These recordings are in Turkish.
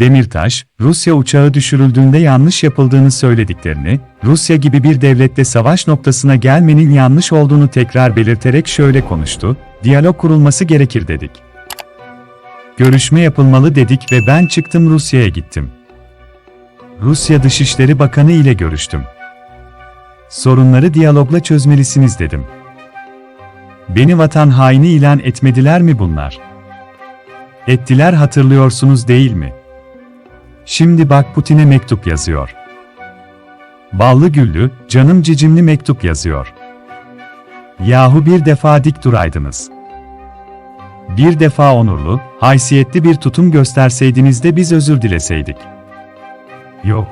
Demirtaş, Rusya uçağı düşürüldüğünde yanlış yapıldığını söylediklerini, Rusya gibi bir devlette savaş noktasına gelmenin yanlış olduğunu tekrar belirterek şöyle konuştu, diyalog kurulması gerekir dedik. Görüşme yapılmalı dedik ve ben çıktım Rusya'ya gittim. Rusya Dışişleri Bakanı ile görüştüm. Sorunları diyalogla çözmelisiniz dedim. Beni vatan haini ilan etmediler mi bunlar? Ettiler hatırlıyorsunuz değil mi? Şimdi bak Putin'e mektup yazıyor. Ballı güllü, canım cicimli mektup yazıyor. Yahu bir defa dik duraydınız. Bir defa onurlu, haysiyetli bir tutum gösterseydiniz de biz özür dileseydik. Yok.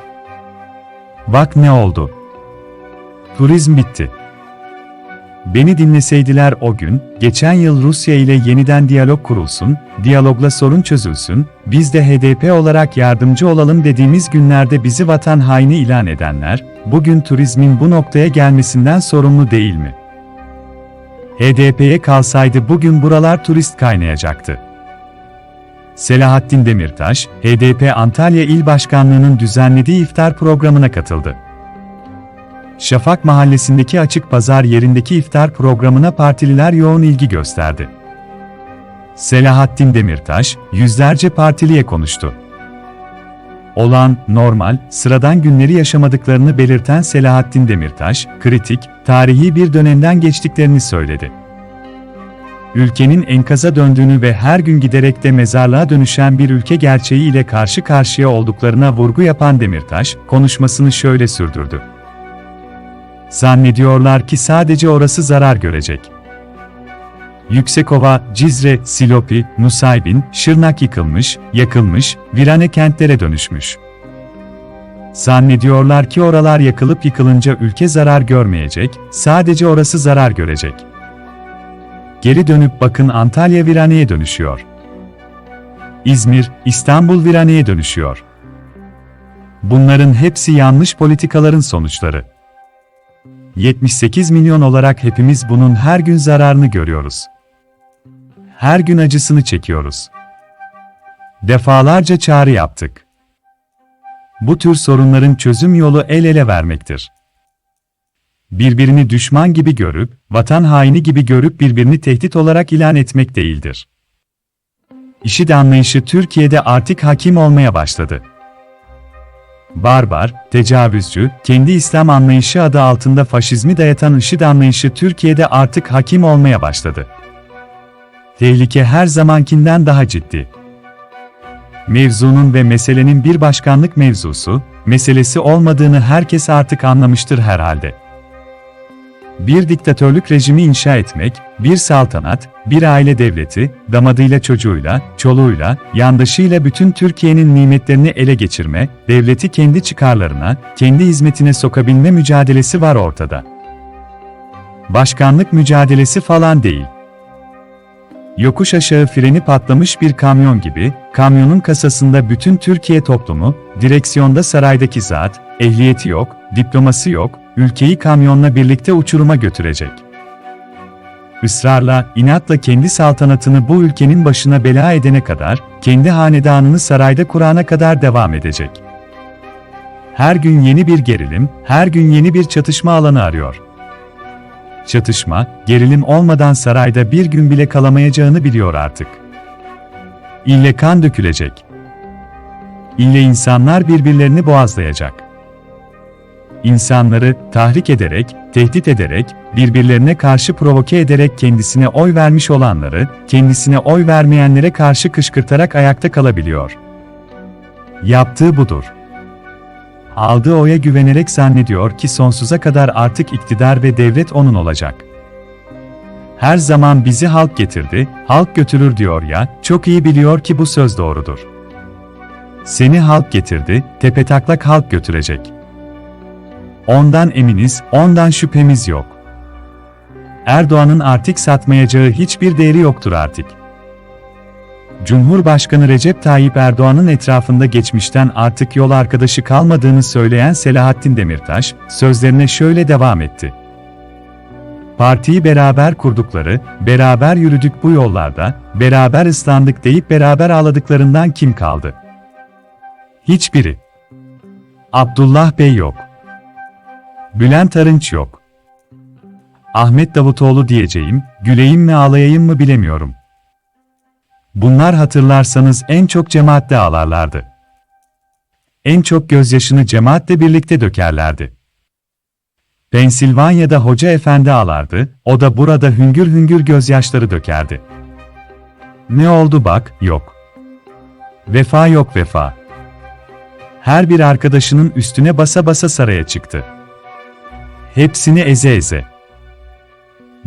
Bak ne oldu. Turizm bitti. Beni dinleseydiler o gün, geçen yıl Rusya ile yeniden diyalog kurulsun, diyalogla sorun çözülsün, biz de HDP olarak yardımcı olalım dediğimiz günlerde bizi vatan haini ilan edenler, bugün turizmin bu noktaya gelmesinden sorumlu değil mi? HDP'ye kalsaydı bugün buralar turist kaynayacaktı. Selahattin Demirtaş, HDP Antalya İl Başkanlığı'nın düzenlediği iftar programına katıldı. Şafak Mahallesi'ndeki açık pazar yerindeki iftar programına partililer yoğun ilgi gösterdi. Selahattin Demirtaş, yüzlerce partiliye konuştu. Olan, normal, sıradan günleri yaşamadıklarını belirten Selahattin Demirtaş, kritik, tarihi bir dönemden geçtiklerini söyledi. Ülkenin enkaza döndüğünü ve her gün giderek de mezarlığa dönüşen bir ülke gerçeği ile karşı karşıya olduklarına vurgu yapan Demirtaş, konuşmasını şöyle sürdürdü. Zannediyorlar ki sadece orası zarar görecek. Yüksekova, Cizre, Silopi, Nusaybin, Şırnak yıkılmış, yakılmış, virane kentlere dönüşmüş. Zannediyorlar ki oralar yakılıp yıkılınca ülke zarar görmeyecek, sadece orası zarar görecek. Geri dönüp bakın Antalya viraneye dönüşüyor. İzmir, İstanbul viraneye dönüşüyor. Bunların hepsi yanlış politikaların sonuçları. 78 milyon olarak hepimiz bunun her gün zararını görüyoruz. Her gün acısını çekiyoruz. Defalarca çağrı yaptık. Bu tür sorunların çözüm yolu el ele vermektir. Birbirini düşman gibi görüp, vatan haini gibi görüp birbirini tehdit olarak ilan etmek değildir. İşit anlayışı Türkiye'de artık hakim olmaya başladı barbar, tecavüzcü, kendi İslam anlayışı adı altında faşizmi dayatan IŞİD anlayışı Türkiye'de artık hakim olmaya başladı. Tehlike her zamankinden daha ciddi. Mevzunun ve meselenin bir başkanlık mevzusu, meselesi olmadığını herkes artık anlamıştır herhalde bir diktatörlük rejimi inşa etmek, bir saltanat, bir aile devleti, damadıyla çocuğuyla, çoluğuyla, yandaşıyla bütün Türkiye'nin nimetlerini ele geçirme, devleti kendi çıkarlarına, kendi hizmetine sokabilme mücadelesi var ortada. Başkanlık mücadelesi falan değil. Yokuş aşağı freni patlamış bir kamyon gibi, kamyonun kasasında bütün Türkiye toplumu, direksiyonda saraydaki zat, ehliyeti yok, diploması yok, ülkeyi kamyonla birlikte uçuruma götürecek. Israrla, inatla kendi saltanatını bu ülkenin başına bela edene kadar, kendi hanedanını sarayda kurana kadar devam edecek. Her gün yeni bir gerilim, her gün yeni bir çatışma alanı arıyor. Çatışma, gerilim olmadan sarayda bir gün bile kalamayacağını biliyor artık. İlle kan dökülecek. İlle insanlar birbirlerini boğazlayacak insanları tahrik ederek, tehdit ederek, birbirlerine karşı provoke ederek kendisine oy vermiş olanları, kendisine oy vermeyenlere karşı kışkırtarak ayakta kalabiliyor. Yaptığı budur. Aldığı oya güvenerek zannediyor ki sonsuza kadar artık iktidar ve devlet onun olacak. Her zaman bizi halk getirdi, halk götürür diyor ya, çok iyi biliyor ki bu söz doğrudur. Seni halk getirdi, tepetaklak halk götürecek.'' Ondan eminiz, ondan şüphemiz yok. Erdoğan'ın artık satmayacağı hiçbir değeri yoktur artık. Cumhurbaşkanı Recep Tayyip Erdoğan'ın etrafında geçmişten artık yol arkadaşı kalmadığını söyleyen Selahattin Demirtaş, sözlerine şöyle devam etti. Partiyi beraber kurdukları, beraber yürüdük bu yollarda, beraber ıslandık deyip beraber ağladıklarından kim kaldı? Hiçbiri. Abdullah Bey yok. Bülent Arınç yok. Ahmet Davutoğlu diyeceğim, güleyim mi ağlayayım mı bilemiyorum. Bunlar hatırlarsanız en çok cemaatle ağlarlardı. En çok gözyaşını cemaatle birlikte dökerlerdi. Pensilvanya'da hoca efendi ağlardı, o da burada hüngür hüngür gözyaşları dökerdi. Ne oldu bak, yok. Vefa yok vefa. Her bir arkadaşının üstüne basa basa saraya çıktı. Hepsini eze eze.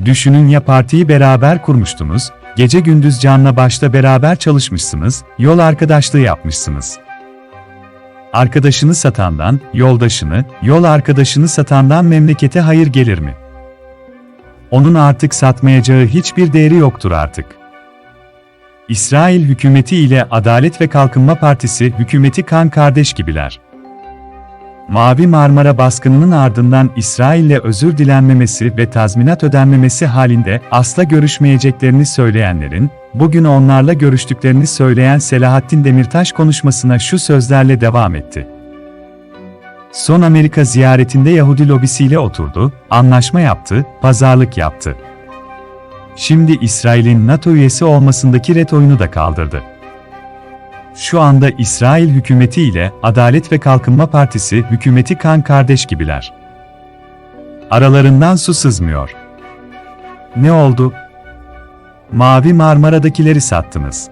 Düşünün ya partiyi beraber kurmuştunuz, gece gündüz canla başla beraber çalışmışsınız, yol arkadaşlığı yapmışsınız. Arkadaşını satandan, yoldaşını, yol arkadaşını satandan memlekete hayır gelir mi? Onun artık satmayacağı hiçbir değeri yoktur artık. İsrail hükümeti ile Adalet ve Kalkınma Partisi hükümeti kan kardeş gibiler. Mavi Marmara baskınının ardından İsrail'le özür dilenmemesi ve tazminat ödenmemesi halinde asla görüşmeyeceklerini söyleyenlerin, bugün onlarla görüştüklerini söyleyen Selahattin Demirtaş konuşmasına şu sözlerle devam etti. Son Amerika ziyaretinde Yahudi lobisiyle oturdu, anlaşma yaptı, pazarlık yaptı. Şimdi İsrail'in NATO üyesi olmasındaki ret oyunu da kaldırdı. Şu anda İsrail hükümeti ile Adalet ve Kalkınma Partisi hükümeti kan kardeş gibiler. Aralarından su sızmıyor. Ne oldu? Mavi Marmara'dakileri sattınız.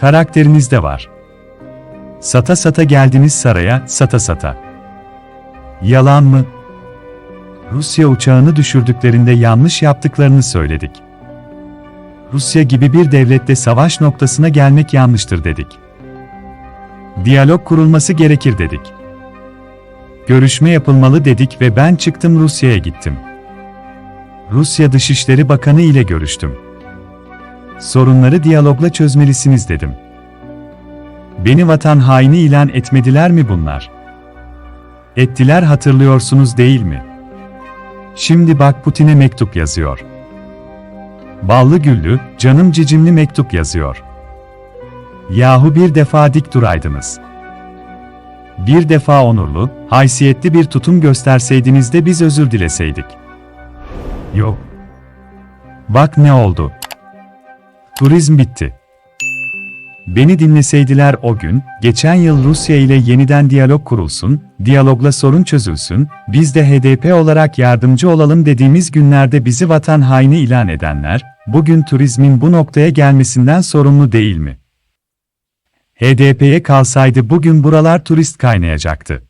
Karakterinizde var. Sata sata geldiniz saraya, sata sata. Yalan mı? Rusya uçağını düşürdüklerinde yanlış yaptıklarını söyledik. Rusya gibi bir devlette savaş noktasına gelmek yanlıştır dedik. Diyalog kurulması gerekir dedik. Görüşme yapılmalı dedik ve ben çıktım Rusya'ya gittim. Rusya Dışişleri Bakanı ile görüştüm. Sorunları diyalogla çözmelisiniz dedim. Beni vatan haini ilan etmediler mi bunlar? Ettiler hatırlıyorsunuz değil mi? Şimdi bak Putin'e mektup yazıyor. Ballı güllü, canım cicimli mektup yazıyor. Yahu bir defa dik duraydınız. Bir defa onurlu, haysiyetli bir tutum gösterseydiniz de biz özür dileseydik. Yok. Bak ne oldu. Turizm bitti. Beni dinleseydiler o gün, geçen yıl Rusya ile yeniden diyalog kurulsun, diyalogla sorun çözülsün, biz de HDP olarak yardımcı olalım dediğimiz günlerde bizi vatan haini ilan edenler, bugün turizmin bu noktaya gelmesinden sorumlu değil mi? HDP'ye kalsaydı bugün buralar turist kaynayacaktı.